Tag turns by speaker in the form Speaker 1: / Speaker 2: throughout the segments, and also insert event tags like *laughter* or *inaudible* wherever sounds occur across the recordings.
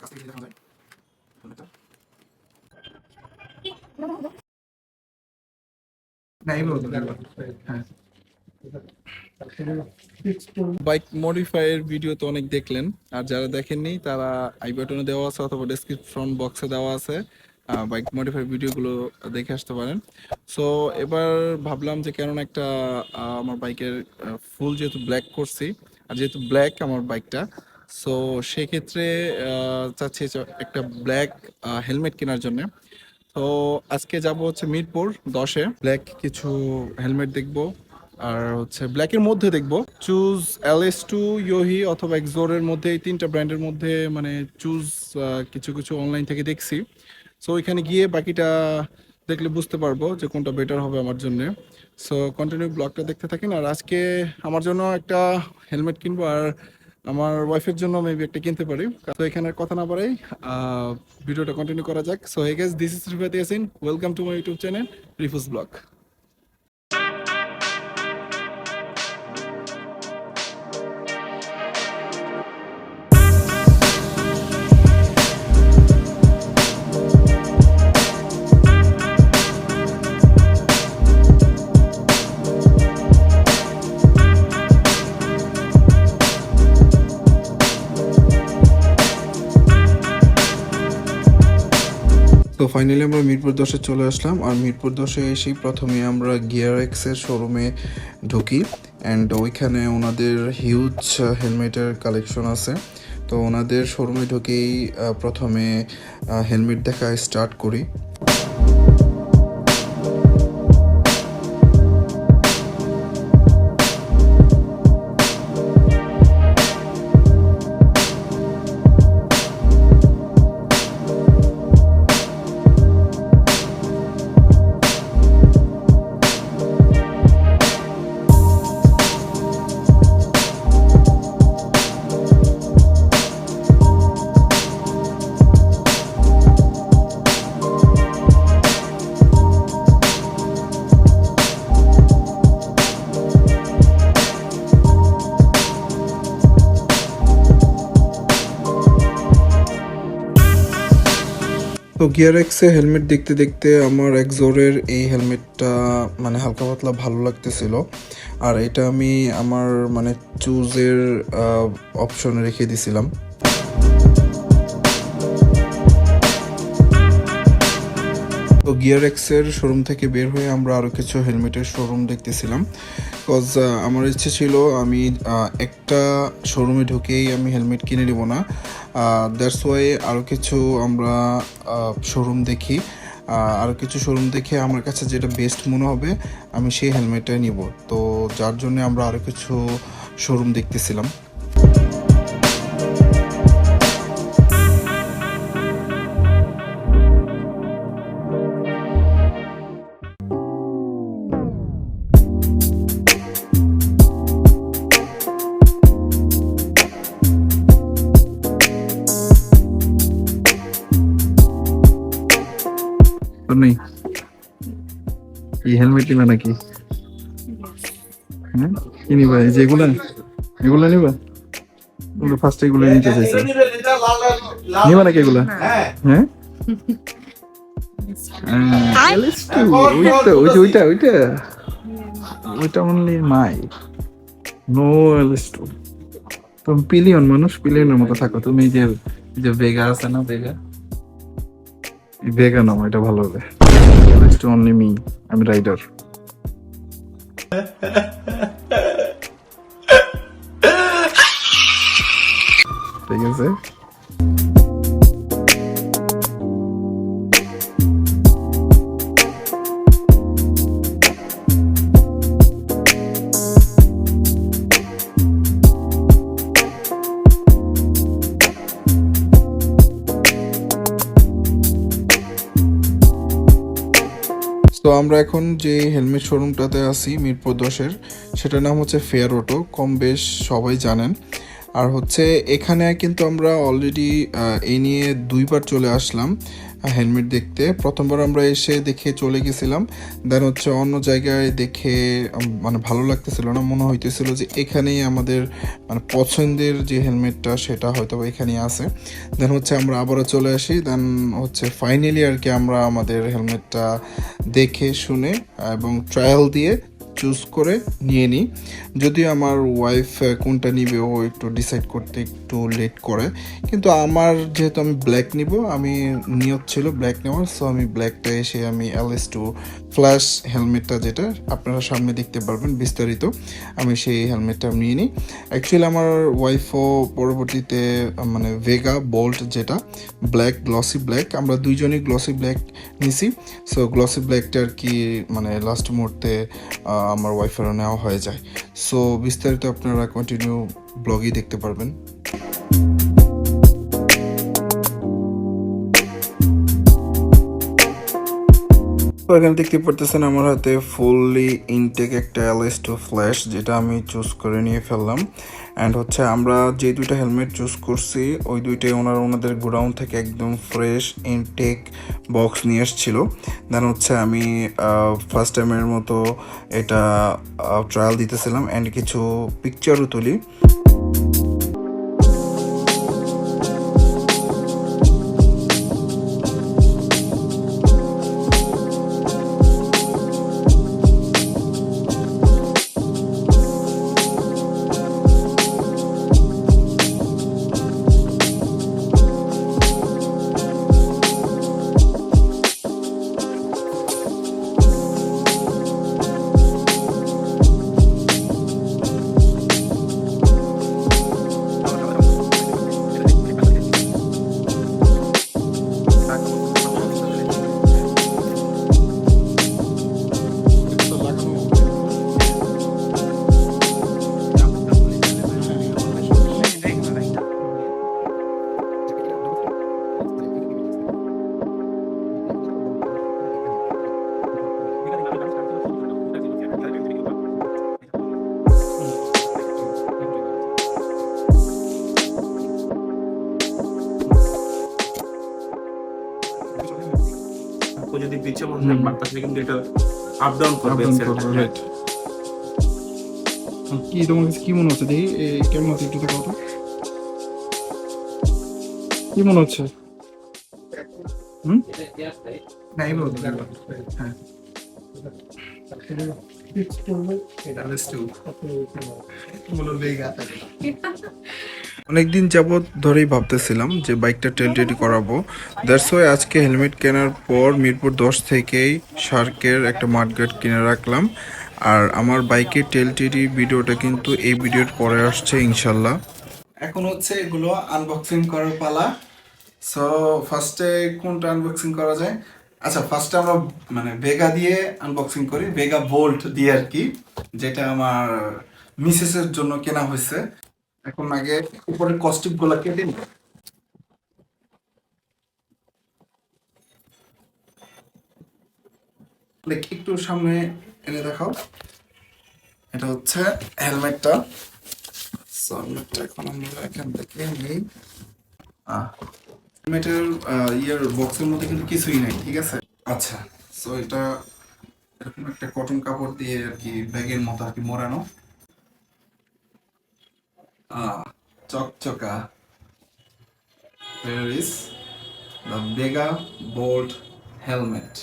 Speaker 1: কাছ থেকে দেখানো যায়
Speaker 2: বাইক মডিফাইয়ের ভিডিও তো অনেক দেখলেন। আর যারা দেখেননি তারা আই বাটনে দেওয়া আছে অথবা ডেসক্রিপশন বক্সে দেওয়া আছে। বাইক মডিফাই ভিডিওগুলো দেখে আসতে পারেন। সো এবার ভাবলাম যে কেন একটা আহ, আমার বাইকের ফুল যেহেতু ব্ল্যাক করছি আর যেহেতু ব্ল্যাক আমার বাইকটা সো সেক্ষেত্রে চাচ্ছি একটা ব্ল্যাক হেলমেট কেনার জন্য। তো আজকে যাব হচ্ছে মিরপুর দশে। ব্ল্যাক কিছু হেলমেট দেখব, আর হচ্ছে ব্ল্যাকের মধ্যে দেখব। চুজ এল এস টু ইয়োহি অথবা এক্সোরের মধ্যে, এই তিনটা ব্র্যান্ডের মধ্যে মানে চুজ কিছু কিছু অনলাইন থেকে দেখছি। সো ওইখানে গিয়ে বাকিটা দেখলে বুঝতে পারব যে কোনটা বেটার হবে আমার জন্য। সো কন্টিনিউ ব্লগটা দেখতে থাকেন। আর আজকে আমার জন্য একটা হেলমেট কিনবো, আর আমার ওয়াইফের জন্য মেবি একটা কিনতে পারি। তো এখানে কথা না আহ, ভিডিওটা কন্টিনিউ করা যাক। So hey guess this is Rifat Yasin welcome to my YouTube channel Rifus vlog
Speaker 3: finally আমরা মিরপুর দশে চলে আসলাম, আর মিরপুর দশে এসেই প্রথমে আমরা গিয়ার এক্সের শোরুমে ঢুকি অ্যান্ড ওইখানে ওনাদের হিউজ হেলমেটের কালেকশন আছে। তো ওনাদের শোরুমে ঢুকেই প্রথমে হেলমেট দেখা স্টার্ট করি। গিয়ার এক্সে হেলমেট দেখতে দেখতে আমার একজোরের এই হেলমেটটা মানে হালকা পাতলা ভালো লাগতেছিল। আর এটা আমি আমার মানে চুজের অপশনে রেখে দিছিলাম। তো গিয়ার এক্সের শোরুম থেকে বের হয়ে আমরা আরও কিছু হেলমেটের শোরুম দেখতেছিলাম। বিকজ আমার ইচ্ছে ছিল আমি একটা শোরুমে ঢুকেই আমি হেলমেট কিনে নেব না। দ্যাটস ওয়াই আরও কিছু আমরা শোরুম দেখি। আরও কিছু শোরুম দেখে আমার কাছে যেটা বেস্ট মনে হবে, আমি সেই হেলমেটটাই নিব। তো যার জন্য আমরা আরও কিছু শোরুম দেখতেছিলাম।
Speaker 2: তো নেই। এই হেলমেট নিবা নাকি? হ্যাঁ? কি নিবা? এই যে এগুলা? এগুলা নিবা? ওগুলো ফার্স্ট এগুলো নিতে চাইছে। নিবা নাকি এগুলা? হ্যাঁ? আহ, LS2, ওইটা ওইটা ওইটা ওইটা। ওইটা only my no LS two তুমি পিলিয়ন মানুষ পিলিয়নের মতো থাকো। তুমি যে যে ভেগা আছে না ভেগা ভেগা নাম এটা ভালো হবে। টু অনলি মি আমি রাইডার ঠিক আছে?
Speaker 3: আমরা এখন যে হেলমেট শোরুমটাতে আছি, মিরপুর দশের, সেটার নাম হচ্ছে ফেয়ার অটো। কম বেশ সবাই জানেন। আর হচ্ছে এখানে কিন্তু আমরা অলরেডি এ নিয়ে দুইবার চলে আসলাম।
Speaker 2: হেলমেট দেখতে। প্রথমবার আমরা এসে দেখে চলে গেছিলাম। দেন হচ্ছে অন্য জায়গায় দেখে মানে ভালো লাগতেছিল না, মনে হইতেছিল যে এখানেই আমাদের মানে পছন্দের যে হেলমেটটা সেটা হয়তো এখানেই আছে। দেন হচ্ছে আমরা আবারও চলে আসি। দেন হচ্ছে ফাইনালি আর কি আমরা আমাদের হেলমেটটা দেখে, শুনে, এবং ট্রায়াল দিয়ে চুজ করে নিয়ে নিই। যদিও আমার ওয়াইফ কোনটা নিবে ও একটু ডিসাইড করতে একটু লেট করে। কিন্তু আমার যেহেতু আমি ব্ল্যাক নিব, আমি নিয়ত ছিল ব্ল্যাক নেওয়ার সো আমি ব্ল্যাকটা এসে আমি এলএস টু ফ্ল্যাশ হেলমেটটা যেটা আপনারা সামনে দেখতে পারবেন বিস্তারিত। আমি সেই হেলমেটটা নিয়ে নিই। অ্যাকচুয়ালি আমার ওয়াইফও পরবর্তীতে মানে ভেগা বোল্ট যেটা ব্ল্যাক গ্লসি ব্ল্যাক আমরা দুইজনই গ্লসি ব্ল্যাক নিছি। সো গ্লসি ব্ল্যাকটা আর কি মানে লাস্ট মুহূর্তে আমার ওয়াইফেরও নেওয়া হয়ে যায়। সো বিস্তারিত আপনারা কন্টিনিউ ব্লগই দেখতে পারবেন। তো এখানে দেখতে পারতেছেন, আমার হাতে ফুললি ইনটেক একটা এলএস টু ফ্ল্যাশ যেটা আমি চুজ করে নিয়ে ফেললাম। অ্যান্ড হচ্ছে আমরা যে দুইটা হেলমেট চুজ করছি, ওই দুইটাই ওনারা, ওনাদের গোডাউন থেকে একদম ফ্রেশ ইনটেক বক্স নিয়ে এসেছিল। দেন হচ্ছে আমি ফার্স্ট টাইমের মতো এটা ট্রায়াল দিতেছিলাম। অ্যান্ড কিছু পিকচারও তুলি।
Speaker 4: বসে তাহলে কিন্তু এটা আপ ডাউন করবে সেলটা।
Speaker 5: কি তোমার কাছে কি মনে হচ্ছে? দেখি কেমন আছে একটু তো কি মনে হচ্ছে?
Speaker 1: নাই বলতো হ্যাঁ। এটা *laughs*
Speaker 2: অনেকদিন যাবৎ ধরেই ভাবতেছিলাম যে বাইকটা টেল টেডি করাবো। দ্যাটস ওয়াই আজকে হেলমেট কেনার পর মিরপুর দশ থেকেই শার্কের একটা মাঠগার্ড কিনে রাখলাম। আর আমার বাইকের টেল টেডি ভিডিওটা কিন্তু এই ভিডিওর পরে আসছে ইনশাল্লাহ। এখন হচ্ছে এগুলো আনবক্সিং করার পালা। সো ফার্স্টে কোনটা আনবক্সিং করা যায়? আচ্ছা ফার্স্টে আমরা মানে বেগা দিয়ে আনবক্সিং করি। বেগা বোল্ট দিয়ে আর কি, যেটা আমার মিসেসের জন্য কেনা হয়েছে। এখন আগে উপরের কস্টিপগুলা কেটে নিই। একটু সামনে এনে দেখাও। এটা হচ্ছে হেলমেটটা হেলমেটটা এখন আমরা এখান থেকে নিই। হেলমেটের ইয়ের বক্সের মধ্যে কিন্তু কিছুই নাই, ঠিক আছে? আচ্ছা সো এটা এরকম একটা কটন কাপড় দিয়ে আর কি ব্যাগের মতো আর কি মোড়ানো। চকচকা Here is the Bega Bolt helmet.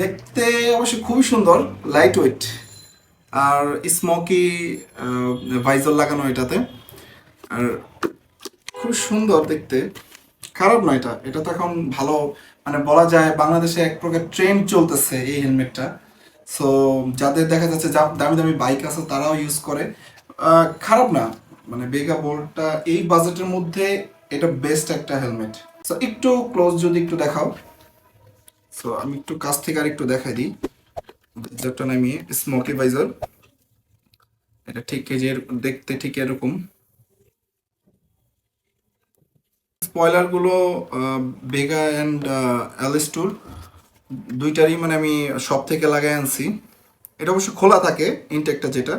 Speaker 2: দেখতে অবশ্য খুবই সুন্দর লাইট ওয়েট আর স্মোকি ভাইজার লাগানো এটাতে। আর খুব সুন্দর দেখতে। খারাপ না এটা। এটা তো এখন ভালো মানে বলা যায় বাংলাদেশে এক প্রকার ট্রেন্ড চলতেছে এই হেলমেটটা সো যাদের দেখা যাচ্ছে দামি দামি বাইক আছে, তারাও ইউজ করে। খারাপ না। মানে বেগা বোল্টটা এই বাজেটের মধ্যে এটা বেস্ট একটা হেলমেট সো একটু ক্লোজ যদি একটু দেখাও। সো আমি একটু কাছ থেকে আর একটু দেখাই দিই। ভাইজারটা নামিয়ে স্মোকি ভাইজার এটা ঠিক যে দেখতে ঠিক এরকম। স্পয়লারগুলো বেগা অ্যান্ড অ্যালিস্টুর দুইটারই মানে আমি সব থেকে লাগাই আনছি। এটা অবশ্য খোলা থাকে ইনটেকটা যেটা।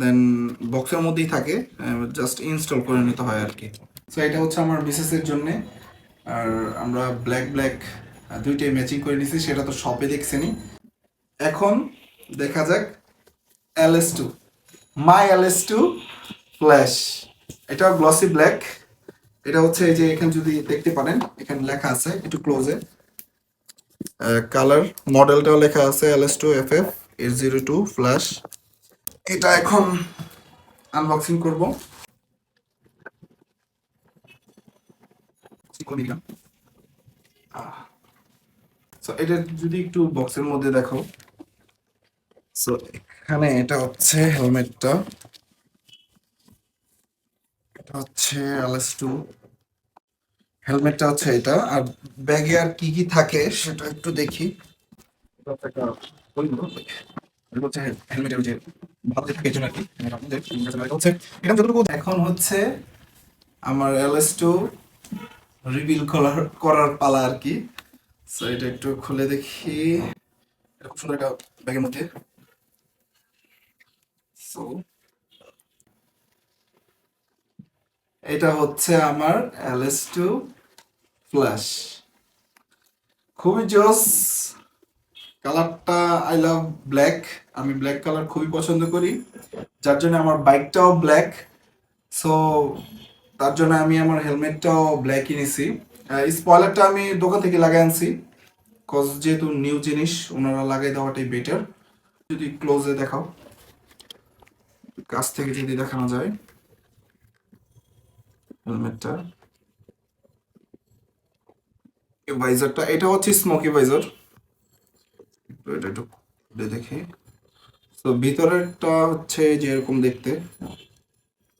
Speaker 2: দেন বক্সের মধ্যেই থাকে জাস্ট ইনস্টল করে নিতে হয় আর কি সো এটা হচ্ছে আমার মিসেসের জন্য। আর আমরা ব্ল্যাক ব্ল্যাক দুইটাই ম্যাচিং করে নিছি, সেটা তো শপে দেখছেনি এখন দেখা যাক L S two my L S two flash এটা গ্লসি ব্ল্যাক এটা হচ্ছে এই যে এখানে যদি দেখতে পারেন, এখানে লেখা আছে একটু ক্লোজে কালার মডেলটাও লেখা আছে L S two F F eight zero two flash এটা এখন আনবক্সিং করব। এটা যদি একটু বক্সের মধ্যে দেখো। সো এখানে এটা হচ্ছে হেলমেটটা এটা হচ্ছে এলএস টু হেলমেটটা হচ্ছে এটা। আর ব্যাগে আর কি কি থাকে সেটা একটু দেখি। হচ্ছে এখন হচ্ছে আমার এলএস টু রিভিল করার পালা আর কি। এটা একটু খুলে দেখি। খুব সুন্দর একটা ব্যাগের মধ্যে। এটা হচ্ছে আমার এলএস টু ফ্ল্যাশ খুবই জোস। কালারটা আই লাভ ব্ল্যাক আমি ব্ল্যাক কালার খুবই পছন্দ করি। যার জন্য আমার বাইকটাও ব্ল্যাক সো তার জন্য আমি আমার হেলমেটটাও ব্ল্যাকই নিছি। স্পয়লারটা আমি দোকান থেকে লাগাই আনছি। কজ যেহেতু নিউ জিনিস, ওনারা লাগাই দেওয়াটাই বেটার যদি ক্লোজে দেখাও। কাছ থেকে যদি দেখানো যায়। হেলমেটটা ভাইজারটা এটা হচ্ছে স্মোকি ভাইজার এটা একটু খুলে দেখি। তো ভিতরেরটা হচ্ছে যে এরকম দেখতে,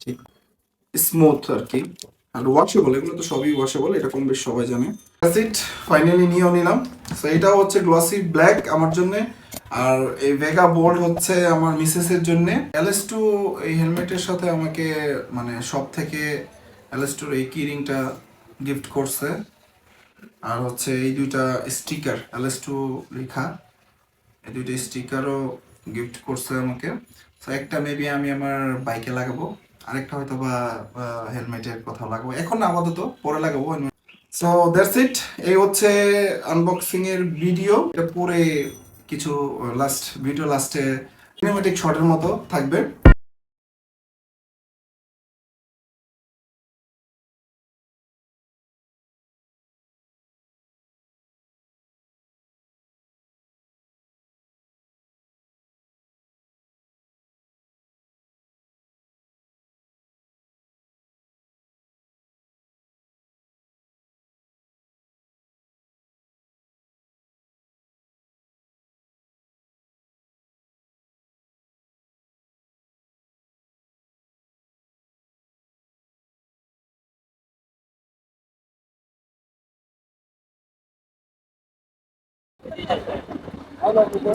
Speaker 2: ঠিক স্মুথ আর কি আর ওয়াশেবল এগুলো তো সবই ওয়াশেবল এটা কম বেশ সবাই জানে। ইট ফাইনালি নিয়েও নিলাম। তো এটা হচ্ছে গ্লসি ব্ল্যাক আমার জন্য। আর এই ভেগা বোল্ড হচ্ছে আমার মিসেসের জন্য। এলএস টু এই হেলমেটের সাথে আমাকে মানে সব থেকে এলএস টুর এই কিরিংটা গিফট করছে। আর হচ্ছে এই দুইটা স্টিকার এলএস টু লেখা। দুইটা স্টিকারও গিফট করছে আমাকে। তো একটা মেবি আমি আমার বাইকে লাগাবো, আরেকটা হয়তো বা হেলমেটের কথা লাগাবো। এখন না, আপাতত পরে লাগাবো। সো দ্যাটস ইট এই হচ্ছে আনবক্সিং এর ভিডিও এটা পরে কিছু লাস্ট ভিডিও লাস্টে সিনেমেটিক শটের মতো থাকবে।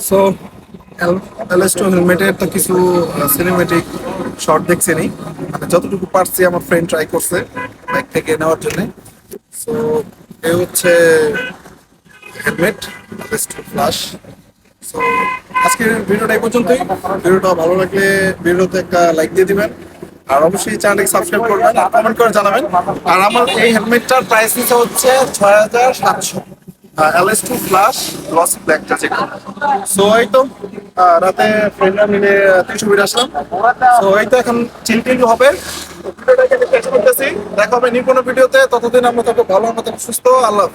Speaker 5: সো হেলমেটের তো কিছু সিনেমেটিক শর্ট দেখছেনি মানে যতটুকু পারছি আমার ফ্রেন্ড ট্রাই করছে থেকে নেওয়ার জন্য। সো এ হচ্ছে হেলমেট ফ্লাশ সো আজকের ভিডিওটা এই পর্যন্তই। ভিডিওটা ভালো লাগলে ভিডিওতে একটা লাইক দিয়ে দিবেন। আর অবশ্যই চ্যানেলকে সাবস্ক্রাইব করবেন আর কমেন্ট করে জানাবেন। আর আমার এই হেলমেটটার প্রাইস হচ্ছে ছয় হাজার সাতশো। এলএস টু ফ্লাশ গ্লস ব্ল্যাকটা যেটা সো এই তো রাতে ফ্রেন্ডরা মিলে আসলাম। সো এই তো এখন চিল হবে। ভিডিওটাকে দেখা হবে কোনো ভিডিওতে। ততদিন আমরা থাকব ভালো আমরা থাকব সুস্থ। আল্লাহ।